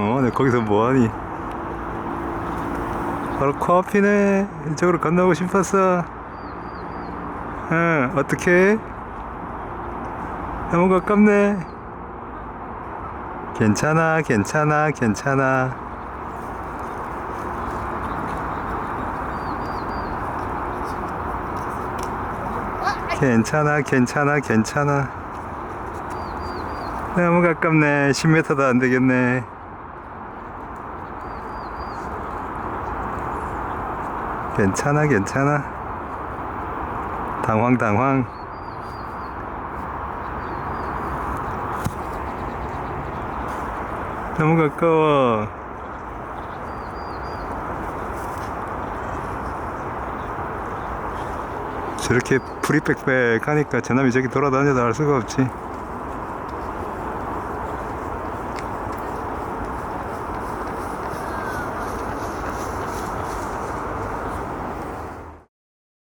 어, 내 거기서 뭐하니? 바로 코앞이네. 이쪽으로 건너고 싶었어. 응, 어떻게? 너무 가깝네. 괜찮아, 괜찮아, 괜찮아. 괜찮아, 괜찮아, 괜찮아. 너무 가깝네. 10m도 안 되겠네. 괜찮아, 괜찮아. 당황, 당황. 너무 가까워. 저렇게 풀이 빽빽하니까 저놈이 저기 돌아다녀도 알 수가 없지.